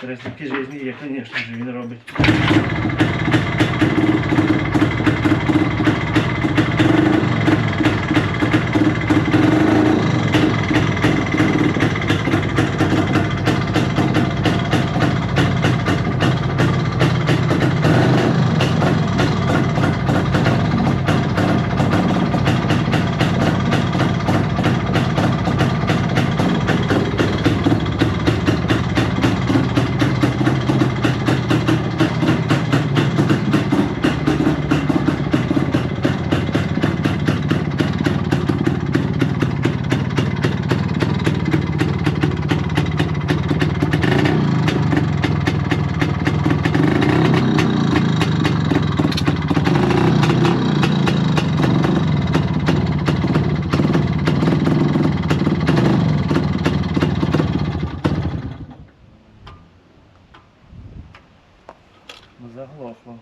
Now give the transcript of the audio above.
Признаки житті як звісно він робить. Заглохло.